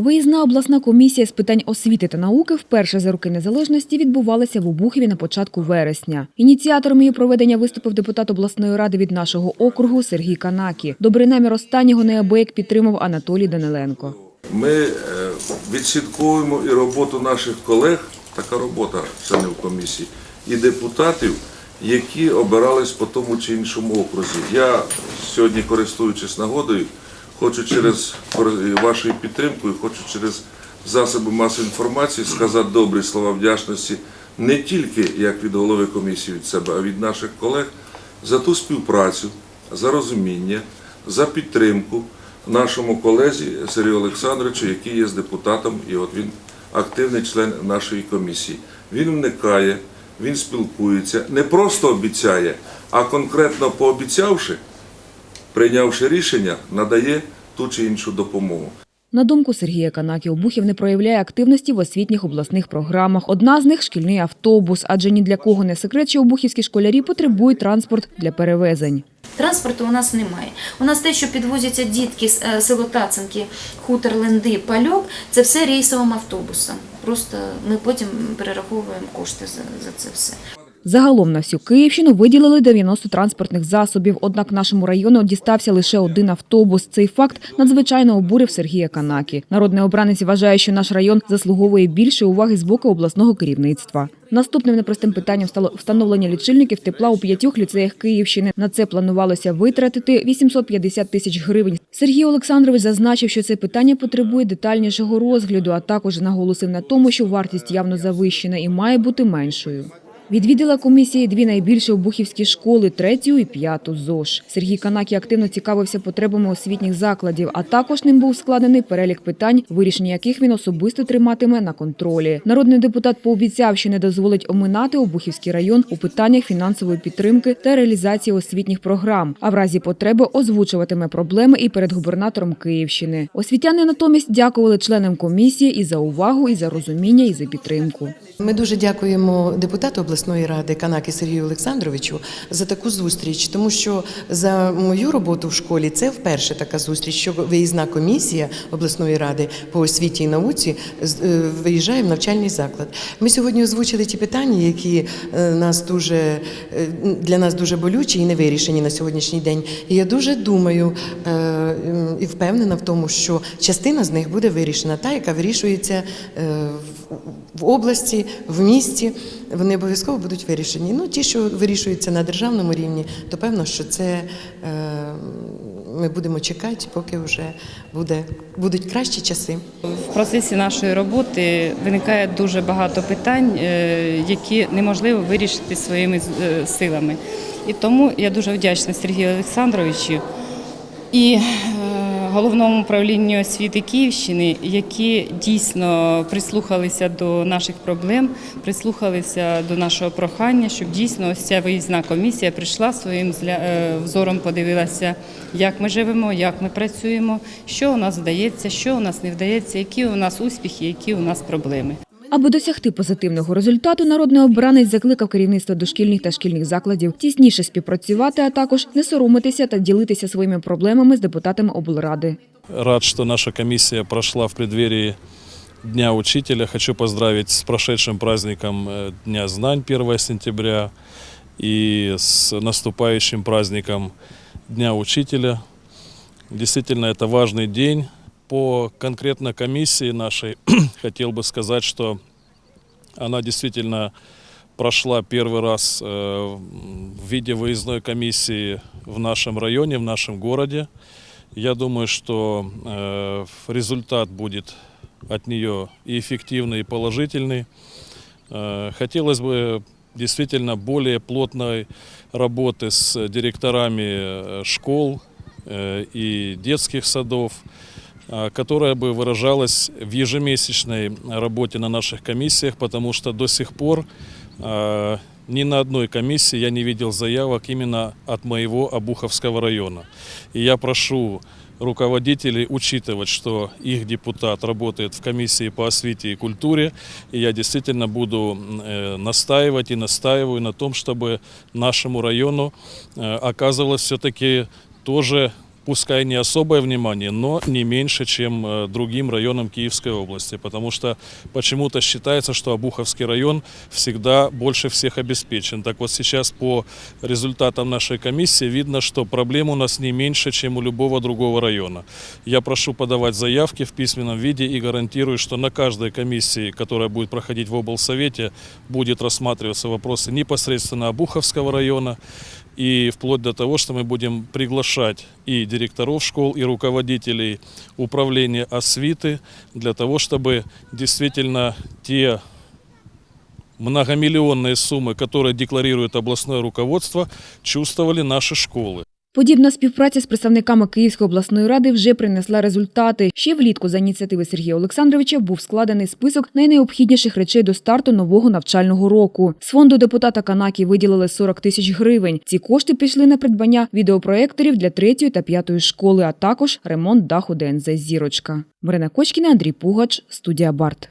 Виїзна обласна комісія з питань освіти та науки вперше за роки незалежності відбувалася в Обухові на початку вересня. Ініціатором її проведення виступив депутат обласної ради від нашого округу Сергій Канакі. Добрий намір останнього неабияк підтримав Анатолій Даниленко. Ми е, відслідковуємо і роботу наших колег, така робота членів комісії, і депутатів, які обирались по тому чи іншому окрузі. Я сьогодні, користуючись нагодою, хочу через кор- вашою підтримкою, хочу через засоби масової інформації сказати добрі слова вдячності не тільки як від голови комісії від себе, а від наших колег за ту співпрацю, за розуміння, за підтримку нашому колезі Сергію Олександровичу, який є з депутатом, і от він активний член нашої комісії. Він вникає, він спілкується, не просто обіцяє, а конкретно пообіцявши, прийнявши рішення, надає ту чи іншу допомогу. На думку Сергія Канакі, Обухів не проявляє активності в освітніх обласних програмах. Одна з них шкільний автобус, адже ні для кого не секрет, що обухівські школярі потребують транспорт для перевезень. Транспорту у нас немає. У нас те, що підвозяться дітки з е, село Тацинки, хутор Ленди, Пальок, це все рейсовим автобусом. Просто ми потім перераховуємо кошти за це все. Загалом на всю Київщину виділили 90 транспортних засобів, однак нашому району дістався лише один автобус. Цей факт надзвичайно обурив Сергія Канакі. Народний обранець вважає, що наш район заслуговує більше уваги з боку обласного керівництва. Наступним непростим питанням стало встановлення лічильників тепла у п'ятьох ліцеях Київщини. На це планувалося витратити 850 тисяч гривень. Сергій Олександрович зазначив, що це питання потребує детальнішого розгляду, а також наголосив на тому, що вартість явно завищена і має бути меншою. Відвідала комісія дві найбільші обухівські школи, третю і п'яту ЗОЖ. Сергій Канакі активно цікавився потребами освітніх закладів, а також ним був складений перелік питань, вирішення яких він особисто триматиме на контролі. Народний депутат пообіцяв, що не дозволить оминати Обухівський район у питаннях фінансової підтримки та реалізації освітніх програм, а в разі потреби озвучуватиме проблеми і перед губернатором Київщини. Освітяни натомість дякували членам комісії і за увагу, і за розуміння, і за підтримку. Ми дуже дякуємо депутату обласної ради Канакі Сергію Олександровичу за таку зустріч, тому що за мою роботу в школі це вперше така зустріч, що виїзна комісія обласної ради по освіті і науці е, виїжджає в навчальний заклад. Ми сьогодні озвучили ті питання, які е, нас дуже е, для нас дуже болючі і не вирішені на сьогоднішній день. І я дуже думаю і впевнена в тому, що частина з них буде вирішена, та яка вирішується в області, в місті. Вони обов'язково будуть вирішені. Ну, ті, що вирішуються на державному рівні, то певно, що це е, ми будемо чекати, поки вже буде, будуть кращі часи. В процесі нашої роботи виникає дуже багато питань, е, які неможливо вирішити своїми е, силами. І тому я дуже вдячна Сергію Олександровичу і головному управлінню освіти Київщини, які дійсно прислухалися до наших проблем, прислухалися до нашого прохання, щоб дійсно ось ця виїзна комісія прийшла своїм е, взором, подивилася, як ми живемо, як ми працюємо, що у нас вдається, що у нас не вдається, які у нас успіхи, які у нас проблеми. Аби досягти позитивного результату, народний обранець закликав керівництво дошкільних та шкільних закладів тісніше співпрацювати, а також не соромитися та ділитися своїми проблемами з депутатами облради. Рад, что наша комиссия прошла в преддверии Дня учителя. Хочу поздравить с прошедшим праздником э, Дня знань 1 сентября и с наступающим праздником Дня учителя. Действительно, это важный день. По конкретно комиссии нашей хотел бы сказать, что она действительно прошла первый раз э, в виде выездной комиссии в нашем районе, в нашем городе. Я думаю, что э, результат будет от нее и эффективный, и положительный. Э, Хотелось бы действительно более плотной работы с директорами школ и детских садов, которая бы выражалась в ежемесячной работе на наших комиссиях, потому что до сих пор э, ни на одной комиссии я не видел заявок именно от моего Обуховского района. И я прошу руководителей учитывать, что их депутат работает в комиссии по освите и культуре, и я действительно буду э, настаивать и настаиваю на том, чтобы нашему району э, оказывалось все-таки тоже пускай не особое внимание, но не меньше, чем э, другим районам Киевской области, потому что почему-то считается, что Обуховский район всегда больше всех обеспечен. Так вот сейчас по результатам нашей комиссии видно, что проблем у нас не меньше, чем у любого другого района. Я прошу подавать заявки в письменном виде и гарантирую, что на каждой комиссии, которая будет проходить в облсовете, будет рассматриваться вопросы непосредственно Обуховского района и вплоть до того, что мы будем приглашать и директоров школ, и руководителей управления освиты для того, чтобы действительно те многомиллионные суммы, которые декларирует областное руководство, чувствовали наши школы. Подібна співпраця з представниками Київської обласної ради вже принесла результати. Ще влітку за ініціативи Сергія Олександровича був складений список найнеобхідніших речей до старту нового навчального року. З фонду депутата Канакі виділили 40 тисяч гривень. Ці кошти пішли на придбання відеопроекторів для третьої та п'ятої школи, а також ремонт даху ДНЗ Зірочка. Марина Кочкіна, Андрій Пугач, студія Барт.